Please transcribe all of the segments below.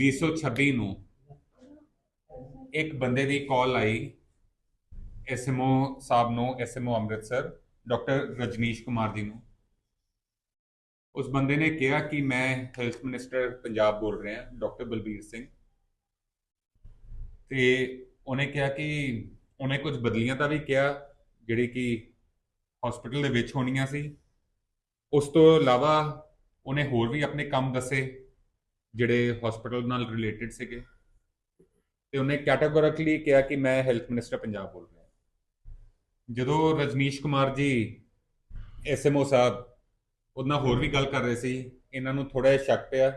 2326 ਨੂੰ ਇੱਕ ਬੰਦੇ ਦੀ ਕਾਲ ਆਈ ਐਸਐਮਓ ਸਾਹਿਬ ਨੂੰ, ਐਸਐਮਓ ਅੰਮ੍ਰਿਤਸਰ, ਡਾਕਟਰ ਰਜਨੀਸ਼ ਕੁਮਾਰ ਜੀ ਨੂੰ। ਉਸ ਬੰਦੇ ਨੇ ਕਿਹਾ ਕਿ ਮੈਂ ਹੈਲਥ ਮਿਨਿਸਟਰ ਪੰਜਾਬ ਬੋਲ ਰਿਹਾ, ਡਾਕਟਰ ਬਲਬੀਰ ਸਿੰਘ। ਤੇ ਉਹਨੇ ਕਿਹਾ ਕਿ ਉਹਨੇ ਕੁਝ ਬਦਲੀਆਂ ਤਾਂ ਵੀ ਕਿਹਾ, ਜਿਹੜੀ ਕਿ ਹਸਪੀਟਲ ਦੇ ਵਿੱਚ ਹੋਣੀਆਂ ਸੀ। ਉਸ ਤੋਂ ਇਲਾਵਾ ਉਹਨੇ ਹੋਰ ਵੀ ਆਪਣੇ ਕੰਮ ਦੱਸੇ। ਜਿਹੜੇ ਹਸਪੀਟਲ ਨਾਲ ਰਿਲੇਟਡ ਸੀਗੇ। ਤੇ ਉਹਨੇ ਕੈਟਾਗੋਰਿਕਲੀ ਕਿਹਾ ਕਿ ਮੈਂ ਹੈਲਥ ਮਿਨਿਸਟਰ ਪੰਜਾਬ ਬੋਲ ਰਿਹਾ। ਜਦੋਂ ਰਜਨੀਸ਼ ਕੁਮਾਰ ਜੀ ਐਸਐਮਓ ਸਾਹਿਬ, ਉਹਨਾਂ ਹੋਰ ਵੀ ਗੱਲ ਕਰ ਰਹੇ ਸੀ, ਇਹਨਾਂ ਨੂੰ ਥੋੜਾ ਜਿਹਾ ਸ਼ੱਕ ਪਿਆ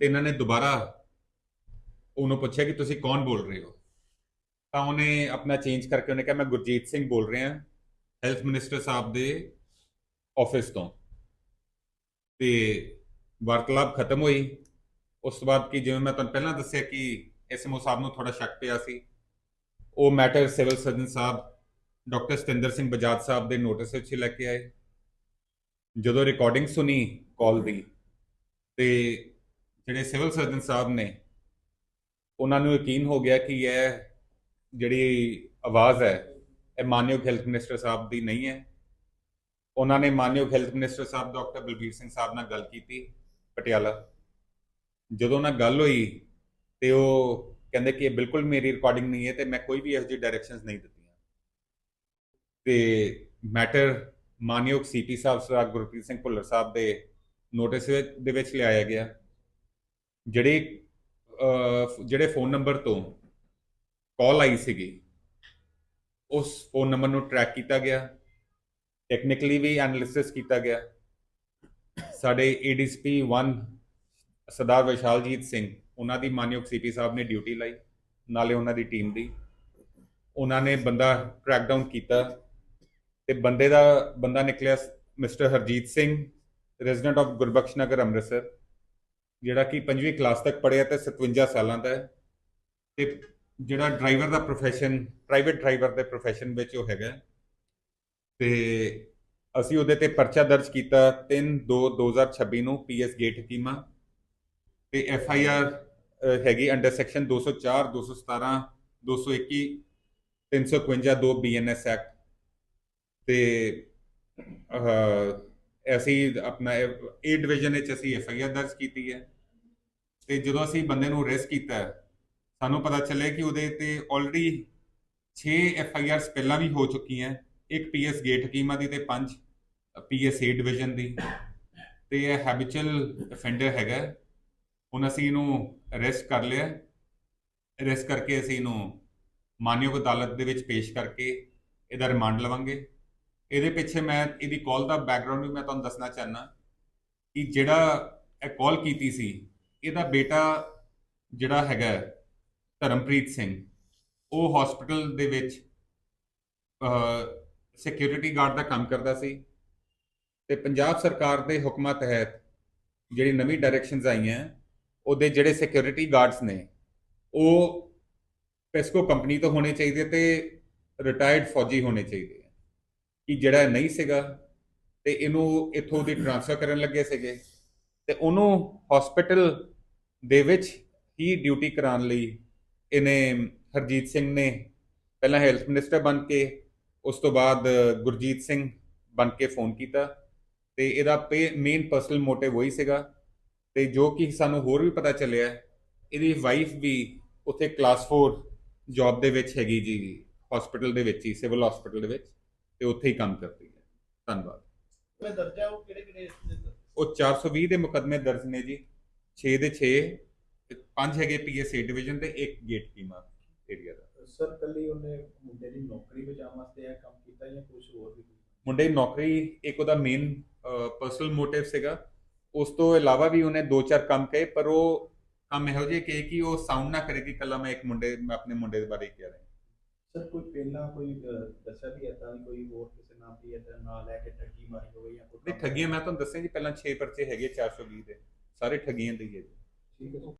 ਤੇ ਇਹਨਾਂ ਨੇ ਦੁਬਾਰਾ ਉਹਨੂੰ ਪੁੱਛਿਆ ਕਿ ਤੁਸੀਂ ਕੌਣ ਬੋਲ ਰਹੇ ਹੋ? ਤਾਂ ਉਹਨੇ ਆਪਣਾ ਚੇਂਜ ਕਰਕੇ ਉਹਨੇ ਕਿਹਾ, ਮੈਂ ਗੁਰਜੀਤ ਸਿੰਘ ਬੋਲ ਰਿਹਾ ਹੈਲਥ ਮਿਨਿਸਟਰ ਸਾਹਿਬ ਦੇ ਆਫਿਸ ਤੋਂ। ਤੇ ਵਾਰਤਾਲਾਪ ਖਤਮ ਹੋਈ। ਉਸ ਤੋਂ ਬਾਅਦ ਕਿ ਜਿਵੇਂ ਮੈਂ ਤੁਹਾਨੂੰ ਪਹਿਲਾਂ ਦੱਸਿਆ ਕਿ ਐਸਐਮਓ ਸਾਹਿਬ ਨੂੰ ਥੋੜਾ ਸ਼ੱਕ ਪਿਆ ਸੀ, ਉਹ ਮੈਟਰ ਸਿਵਲ ਸਰਜਨ ਸਾਹਿਬ, ਡਾਕਟਰ ਸਤਿੰਦਰ ਸਿੰਘ ਬਜਾਜ ਸਾਹਿਬ ਦੇ ਨੋਟਿਸ ਵਿੱਚ ਹੀ ਲੈ ਕੇ ਆਏ। ਜਦੋਂ ਰਿਕਾਰਡਿੰਗ ਸੁਣੀ ਕਾਲ ਦੀ, ਤੇ ਜਿਹੜੇ ਸਿਵਲ ਸਰਜਨ ਸਾਹਿਬ ਨੇ, ਉਹਨਾਂ ਨੂੰ ਯਕੀਨ ਹੋ ਗਿਆ ਕਿ ਇਹ ਜਿਹੜੀ ਆਵਾਜ਼ ਹੈ, ਇਹ ਮਾਨਯੋਗ ਹੈਲਥ ਮਿਨਿਸਟਰ ਸਾਹਿਬ ਦੀ ਨਹੀਂ ਹੈ। ਉਹਨਾਂ ਨੇ ਮਾਨਯੋਗ ਹੈਲਥ ਮਿਨਿਸਟਰ ਸਾਹਿਬ, ਡਾਕਟਰ ਬਲਬੀਰ ਸਿੰਘ ਸਾਹਿਬ ਨਾਲ ਗੱਲ ਕੀਤੀ, ਪਟਿਆਲਾ। ਜਦੋਂ ਨਾਲ ਗੱਲ ਹੋਈ ਤੇ ਉਹ ਕਹਿੰਦੇ ਕਿ ਇਹ ਬਿਲਕੁਲ ਮੇਰੀ ਰਿਕਾਰਡਿੰਗ ਨਹੀਂ ਹੈ ਤੇ ਮੈਂ ਕੋਈ ਵੀ ਇਹੋ ਜਿਹੀ ਡਾਇਰੈਕਸ਼ਨਸ ਨਹੀਂ ਦਿੱਤੀਆਂ। ਤੇ ਮੈਟਰ ਮਾਨਯੋਗ ਸੀਪੀ ਸਾਹਿਬ ਸਰ ਗੁਰਪ੍ਰੀਤ ਸਿੰਘ ਭੁੱਲਰ ਸਾਹਿਬ ਦੇ ਨੋਟਿਸ ਦੇ ਵਿੱਚ ਲਿਆਇਆ ਗਿਆ। ਜਿਹੜੇ ਜਿਹੜੇ ਫੋਨ ਨੰਬਰ ਤੋਂ ਕਾਲ ਆਈ ਸੀਗੀ, ਉਸ ਫੋਨ ਨੰਬਰ ਨੂੰ ਟਰੈਕ ਕੀਤਾ ਗਿਆ। ਟੈਕਨੀਕਲੀ ਵੀ ਐਨਾਲਿਸਿਸ ਕੀਤਾ ਗਿਆ। ਸਾਡੇ ਏਡੀਸੀਪੀ 1 ਸਰਦਾਰ ਵਿਸ਼ਾਲਜੀਤ ਸਿੰਘ, ਉਹਨਾਂ ਦੀ ਮਾਨਯੋਗ ਸੀਪੀ ਸਾਹਿਬ ਨੇ ਡਿਊਟੀ ਲਈ, ਨਾਲੇ ਉਹਨਾਂ ਦੀ ਟੀਮ ਦੀ। ਉਹਨਾਂ ਨੇ ਬੰਦਾ ਟਰੈਕ ਡਾਊਨ ਕੀਤਾ ਤੇ ਬੰਦੇ ਦਾ, ਬੰਦਾ ਨਿਕਲਿਆ mister Harjit Singh resident of Gurbakhsh Nagar Amritsar, ਜਿਹੜਾ ਕਿ 5ਵੀਂ ਕਲਾਸ ਤੱਕ ਪੜ੍ਹਿਆ ਤੇ 57 ਸਾਲਾਂ ਦਾ ਹੈ। ਤੇ ਜਿਹੜਾ ਡਰਾਈਵਰ ਦਾ profession ਪ੍ਰਾਈਵੇਟ ਡਰਾਈਵਰ ਦੇ profession ਵਿੱਚ ਉਹ ਹੈਗਾ ਤੇ ਅਸੀਂ ਉਹਦੇ ਤੇ ਪਰਚਾ ਦਰਜ ਕੀਤਾ 3 2 2026 ਨੂੰ ਪੀਐਸ ਗੇਟ ਹਕੀਮਾ। ਤੇ ਐਫ ਆਈ ਆਰ ਹੈਗੀ ਅੰਡਰ ਸੈਕਸ਼ਨ 204 217 221 352 2 ਬੀਐਨਐਸ ਐਕਟ ਤੇ ਅਸੀਂ ਆਪਣਾ ਏ ਡਿਵੀਜ਼ਨ ਵਿੱਚ ਅਸੀਂ ਐਫ ਆਈ ਆਰ ਦਰਜ ਕੀਤੀ ਹੈ। ਤੇ ਜਦੋਂ ਅਸੀਂ ਬੰਦੇ ਨੂੰ ਅਰੈਸਟ ਕੀਤਾ, ਸਾਨੂੰ ਪਤਾ ਚੱਲਿਆ ਕਿ ਉਹਦੇ ਤੇ ਆਲਰੇਡੀ 6 ਐਫ ਆਈ ਆਰਸ ਪਹਿਲਾਂ ਵੀ ਹੋ ਚੁੱਕੀਆਂ, ਇੱਕ ਪੀਐਸ ਗੇਟ ਹਕੀਮਾ ਦੀ ਤੇ 5 ਪੀਐਸ ਏ ਡਿਵੀਜ਼ਨ ਦੀ। ਤੇ ਇਹ ਹੈਬਿਚੁਅਲ ਅਫੈਂਡਰ ਹੈਗਾ। ਹੁਣ ਅਸੀਂ ਇਹਨੂੰ ਅਰੈਸਟ ਕਰ ਲਿਆ। ਅਰੈਸਟ ਕਰਕੇ ਅਸੀਂ ਇਹਨੂੰ ਮਾਨਯੋਗ ਅਦਾਲਤ ਦੇ ਵਿੱਚ ਪੇਸ਼ ਕਰਕੇ ਇਹਦਾ ਰਿਮਾਂਡ ਲਵਾਂਗੇ। ਇਹਦੇ ਪਿੱਛੇ ਮੈਂ ਇਹਦੀ ਕਾਲ ਦਾ ਬੈਕਗ੍ਰਾਉਂਡ ਵੀ ਮੈਂ ਤੁਹਾਨੂੰ ਦੱਸਣਾ ਚਾਹਨਾ ਕਿ ਜਿਹੜਾ ਇਹ ਕਾਲ ਕੀਤੀ ਸੀ, ਇਹਦਾ ਬੇਟਾ ਜਿਹੜਾ ਹੈਗਾ ਧਰਮਪ੍ਰੀਤ ਸਿੰਘ, ਉਹ ਹਸਪੀਟਲ ਦੇ ਵਿੱਚ ਸਿਕਿਉਰਿਟੀ ਗਾਰਡ ਦਾ ਕੰਮ ਕਰਦਾ ਸੀ ਤੇ ਪੰਜਾਬ ਸਰਕਾਰ ਦੇ ਹੁਕਮਾਂ ਤਹਿਤ ਜਿਹੜੀ ਨਵੀਂ ਡਾਇਰੈਕਸ਼ਨਸ ਆਈਆਂ ਉਹਦੇ ਜਿਹੜੇ ਸਿਕਿਉਰਿਟੀ ਗਾਰਡਸ ਨੇ, ਉਹ ਪੈਸਕੋ ਕੰਪਨੀ ਤੋਂ ਹੋਣੇ ਚਾਹੀਦੇ ਤੇ ਰਿਟਾਇਰਡ ਫੌਜੀ ਹੋਣੇ ਚਾਹੀਦੇ ਕਿ ਜਿਹੜਾ ਨਹੀਂ ਸੀਗਾ ਤੇ ਇਹਨੂੰ ਇੱਥੋਂ ਦੀ ਟ੍ਰਾਂਸਫਰ ਕਰਨ ਲੱਗੇ ਸੀਗੇ ਤੇ ਉਹਨੂੰ ਹਸਪੀਟਲ ਦੇ ਵਿੱਚ ਹੀ ਡਿਊਟੀ ਕਰਾਉਣ ਲਈ ਇਹਨੇ ਹਰਜੀਤ ਸਿੰਘ ਨੇ ਪਹਿਲਾਂ ਹੈਲਥ ਮਿਨਿਸਟਰ ਬਣ ਕੇ, ਉਸ ਤੋਂ ਬਾਅਦ ਗੁਰਜੀਤ ਸਿੰਘ ਬਣ ਕੇ ਫੋਨ ਕੀਤਾ ਤੇ ਇਹਦਾ ਮੇਨ ਪਰਸਨਲ ਮੋਟਿਵ ਉਹੀ ਸੀਗਾ ਤੇ ਜੋ ਕਿ ਸਾਨੂੰ ਹੋਰ ਵੀ ਪਤਾ ਚੱਲਿਆ ਇਹਦੀ ਵਾਈਫ ਵੀ ਉੱਥੇ ਕਲਾਸ 4 ਜੌਬ ਦੇ ਵਿੱਚ ਹੈਗੀ ਜੀ ਹਸਪੀਟਲ ਦੇ ਵਿੱਚ ਹੀ ਸਿਵਲ ਹਸਪੀਟਲ ਦੇ ਵਿੱਚ ਤੇ ਉੱਥੇ ਹੀ ਕੰਮ ਕਰਦੀ ਹੈ। ਧੰਨਵਾਦ। ਮੈਂ ਦਰਜਾ ਉਹ ਕਿਹੜੇ ਕਿਹੜੇ ਉਹ 420 ਦੇ ਮੁਕਦਮੇ ਦਰਜ ਨੇ ਜੀ 6 ਦੇ 6 ਪੰਜ ਹੈਗੇ ਪੀਐਸਏ ਡਿਵੀਜ਼ਨ ਤੇ ਇੱਕ ਗੇਟ ਕੀਮਾ ਏਰੀਆ ਦਾ। ਸਰ ਕੱਲੀ ਉਹਨੇ ਮੁੰਡੇ ਦੀ ਨੌਕਰੀ ਬਚਾਉਣ ਵਾਸਤੇ ਇਹ ਕੰਮ ਕੀਤਾ ਜਾਂ ਕੁਝ ਹੋਰ ਵੀ? ਮੁੰਡੇ ਦੀ ਨੌਕਰੀ ਇੱਕ ਉਹਦਾ ਮੇਨ ਪਰਸਨਲ ਮੋਟਿਵ ਸੀਗਾ ਉਸ ਤੋਂ ਇਲਾਵਾ ਵੀ ਉਹਨੇ ਦੋ ਚਾਰ ਕੰਮ ਕਹੇ ਪਰ ਉਹ ਕੰਮ ਇਹੋ ਜਿਹੇ ਕਹੇ ਕਿ ਉਹ ਸਾਊਂਡ ਨਾ ਕਰੇ ਕਿ ਕੱਲਾ ਮੈਂ ਇੱਕ ਮੁੰਡੇ ਮੈਂ ਆਪਣੇ ਮੁੰਡੇ ਦੇ ਬਾਰੇ ਕਹਿ ਰਿਹਾ। ਸਰ ਕੋਈ ਪਹਿਲਾਂ ਕੋਈ ਦੱਸਿਆ ਵੀ ਏਦਾਂ ਦੀ ਕੋਈ ਹੋਰ ਕਿਸੇ ਨਾਮ ਦੀ ਏਦਾਂ ਨਾਂ ਲੈ ਕੇ ਠੱਗੀ ਮਾਰੀ ਹੋਵੇ ਜਾਂ ਕੋਈ ਨਹੀਂ ਠੱਗੀਆਂ ਮੈਂ ਤੁਹਾਨੂੰ ਦੱਸਿਆ ਜੀ ਪਹਿਲਾਂ 6 ਪਰਚੇ ਹੈਗੇ 420 ਦੇ। ਸਾਰੇ ਠੱਗੀਆਂ ਦੇ ਹੀ ਹੈ ਜੀ ਠੀਕ ਹੈ